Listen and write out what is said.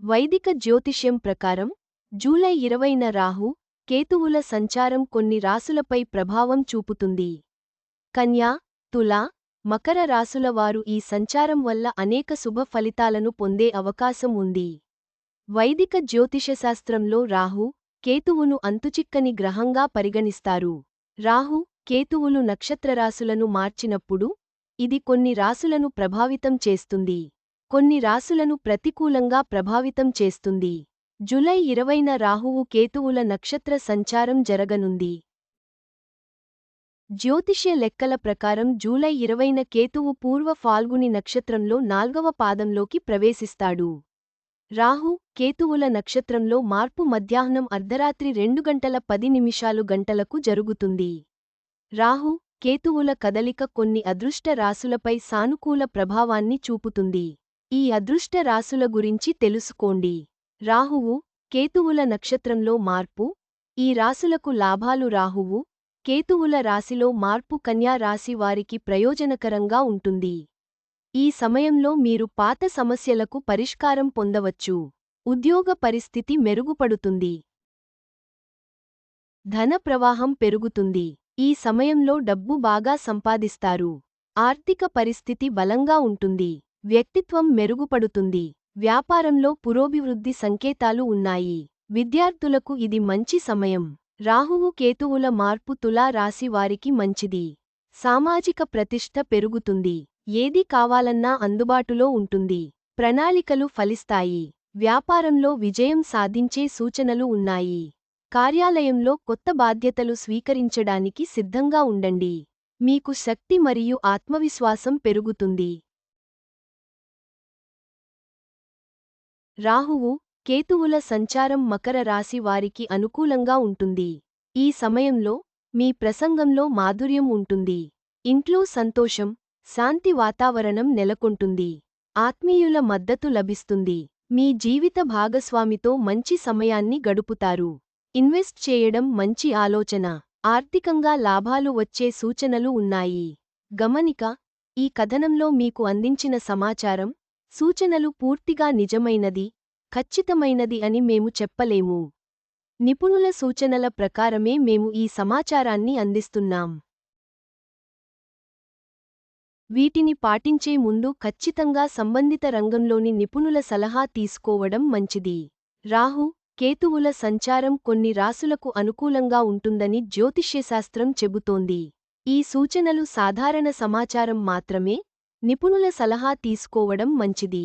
వైదిక జ్యోతిష్యం ప్రకారం జూలై ఇరవైన రాహు కేతువుల సంచారం కొన్ని రాసులపై ప్రభావం చూపుతుంది. కన్యా తులా మకర రాసుల వారు ఈ సంచారం వల్ల అనేక శుభ ఫలితాలను పొందే అవకాశం ఉంది. వైదిక జ్యోతిషశాస్త్రంలో రాహు కేతువును అంతుచిక్కని గ్రహంగా పరిగణిస్తారు. రాహు కేతువులు నక్షత్రరాశులను మార్చినప్పుడు ఇది కొన్ని రాసులను ప్రభావితం చేస్తుంది. కొన్ని రాసులను ప్రతికూలంగా ప్రభావితం చేస్తుంది. జులై ఇరవైన రాహువు కేతువుల నక్షత్ర సంచారం జరగనుంది. జ్యోతిష్య లెక్కల ప్రకారం జూలై ఇరవైన కేతువు పూర్వ ఫాల్గుని నక్షత్రంలో నాల్గవ పాదంలోకి ప్రవేశిస్తాడు. రాహు కేతువుల నక్షత్రంలో మార్పు మధ్యాహ్నం అర్ధరాత్రి రెండు గంటల పది నిమిషాలు గంటలకు జరుగుతుంది. రాహు కేతువుల కదలిక కొన్ని అదృష్ట రాసులపై సానుకూల ప్రభావాన్ని చూపుతుంది. ఈ అదృష్ట రాసుల గురించి తెలుసుకోండి. రాహువు కేతువుల నక్షత్రంలో మార్పు. ఈ రాసులకు లాభాలు రాహువు కేతువుల రాశిలో మార్పు కన్యా రాశి వారికి ప్రయోజనకరంగా ఉంటుంది. ఈ సమయంలో మీరు పాత సమస్యలకు పరిష్కారం పొందవచ్చు. ఉద్యోగ పరిస్థితి మెరుగుపడుతుంది. ధన ప్రవాహం పెరుగుతుంది. ఈ సమయంలో డబ్బు బాగా సంపాదిస్తారు. ఆర్థిక పరిస్థితి బలంగా ఉంటుంది. వ్యక్తిత్వం మెరుగుపడుతుంది. వ్యాపారంలో పురోభివృద్ధి సంకేతాలు ఉన్నాయి. విద్యార్థులకు ఇది మంచి సమయం. రాహువు కేతువుల మార్పు తులా రాశి వారికి మంచిది. సామాజిక ప్రతిష్ఠ పెరుగుతుంది. ఏది కావాలన్నా అందుబాటులో ఉంటుంది. ప్రణాళికలు ఫలిస్తాయి. వ్యాపారంలో విజయం సాధించే సూచనలు ఉన్నాయి. కార్యాలయంలో కొత్త బాధ్యతలు స్వీకరించడానికి సిద్ధంగా ఉండండి. మీకు శక్తి మరియు ఆత్మవిశ్వాసం పెరుగుతుంది. రాహువు కేతువుల సంచారం మకర రాశి వారికి అనుకూలంగా ఉంటుంది. ఈ సమయంలో మీ ప్రసంగంలో మాధుర్యం ఉంటుంది. ఇంట్లో సంతోషం శాంతి వాతావరణం నెలకొంటుంది. ఆత్మీయుల మద్దతు లభిస్తుంది. మీ జీవిత భాగస్వామితో మంచి సమయాన్ని గడుపుతారు. ఇన్వెస్ట్ చేయడం మంచి ఆలోచన. ఆర్థికంగా లాభాలు వచ్చే సూచనలు ఉన్నాయి. గమనిక ఈ కథనంలో మీకు అందించిన సమాచారం సూచనలు పూర్తిగా నిజమైనది ఖచ్చితమైనది అని మేము చెప్పలేము. నిపుణుల సూచనల ప్రకారమే మేము ఈ సమాచారాన్ని అందిస్తున్నాం. వీటిని పాటించే ముందు ఖచ్చితంగా సంబంధిత రంగంలోని నిపుణుల సలహా తీసుకోవడం మంచిది. రాహు కేతువుల సంచారం కొన్ని రాసులకు అనుకూలంగా ఉంటుందని జ్యోతిష్యశాస్త్రం చెబుతోంది. ఈ సూచనలు సాధారణ సమాచారం మాత్రమే నిపుణుల సలహా తీసుకోవడం మంచిది.